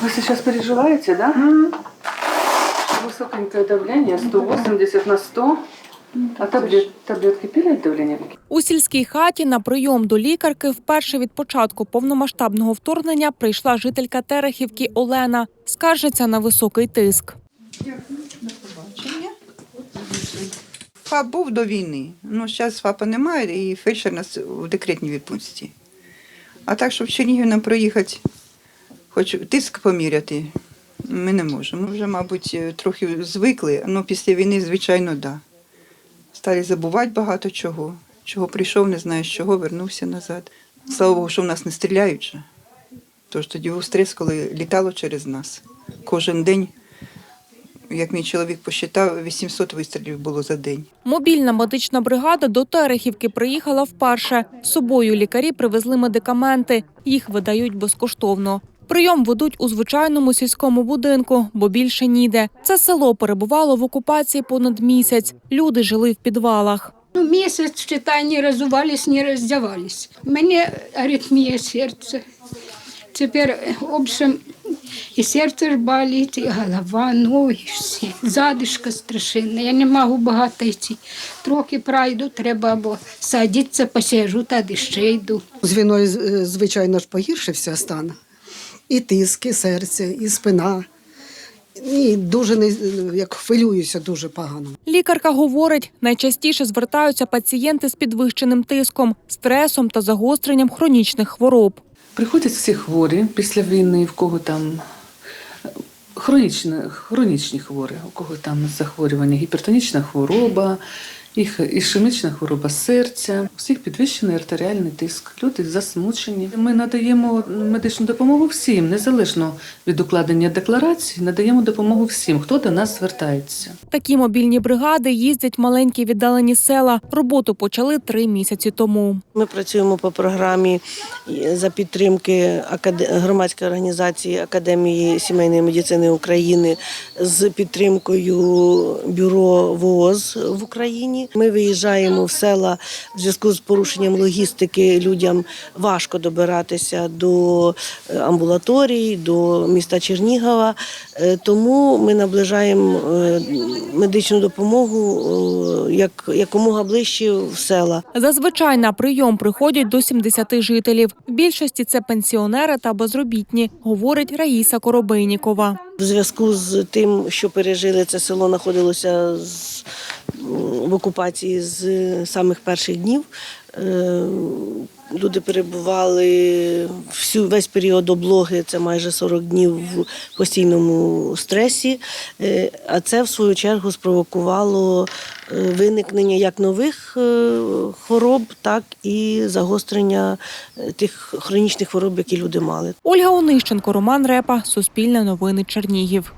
Вы сейчас переживаете, да? Высокенькое давление, 180 на 100. А таблет, таблетки пили от? У сільській хаті на прийом до лікарки вперше від початку повномасштабного вторгнення прийшла жителька Терехівки Олена. Скаржиться на високий тиск. ФАП був до війни. Ну, зараз ФАПа немає, і фельдшер нас в декретній відпустці. А так, щоб в Чернігів нам проїхати, хоч тиск поміряти, ми не можемо. Ми вже, мабуть, трохи звикли, але після війни, звичайно, так. Да. Стали забувати багато чого. Чого прийшов, не знаю, з чого, вернувся назад. Слава Богу, що в нас не стріляють же. Тож тоді був стрес, коли літало через нас. Кожен день, як мій чоловік посчитав, 800 вистрілів було за день. Мобільна медична бригада до Терехівки приїхала вперше. З собою лікарі привезли медикаменти. Їх видають безкоштовно. Прийом ведуть у звичайному сільському будинку, бо більше ніде. Це село перебувало в окупації понад місяць. Люди жили в підвалах. Ну, месяц, считай, не разувались, не меня аритмия сердца. Теперь, в общем, и сердце ж болит, и голова, ноги, всі. Задишка страшенна. Я не можу багато йти. Трохи пройду, треба або садитися, посижу, тоді ще йду. З війною, звичайно ж, погіршився стан. І тиск, і серце, і спина. І дуже не, як хвилююся дуже погано. Лікарка говорить, найчастіше звертаються пацієнти з підвищеним тиском, стресом та загостренням хронічних хвороб. Приходять всі хворі після війни, в кого там хронічні, хронічні хворі, у кого там захворювання, гіпертонічна хвороба, їх ішемічна хвороба серця, всіх підвищений артеріальний тиск. Люди засмучені. Ми надаємо медичну допомогу всім, незалежно від укладення декларації, надаємо допомогу всім, хто до нас звертається. Такі мобільні бригади їздять в маленькі віддалені села. Роботу почали три місяці тому. Ми працюємо по програмі за підтримки громадської організації Академії сімейної медицини України з підтримкою бюро ВООЗ в Україні. Ми виїжджаємо в села в зв'язку з порушенням логістики. Людям важко добиратися до е, амбулаторій, до міста Чернігова. Е, Тому ми наближаємо е, медичну допомогу як якомога ближче в села. Зазвичай на прийом приходять до 70 жителів. В більшості це пенсіонери та безробітні, говорить Раїса Коробейнікова. В зв'язку з тим, що пережили це село, знаходилося з, в окупації з самих перших днів. Е, Люди перебували всю весь період облоги, це майже 40 днів в постійному стресі. Е, А це в свою чергу спровокувало е, виникнення як нових хвороб, так і загострення тих хронічних хвороб, які люди мали. Ольга Онищенко, Роман Репа, Суспільне новини Чернігів.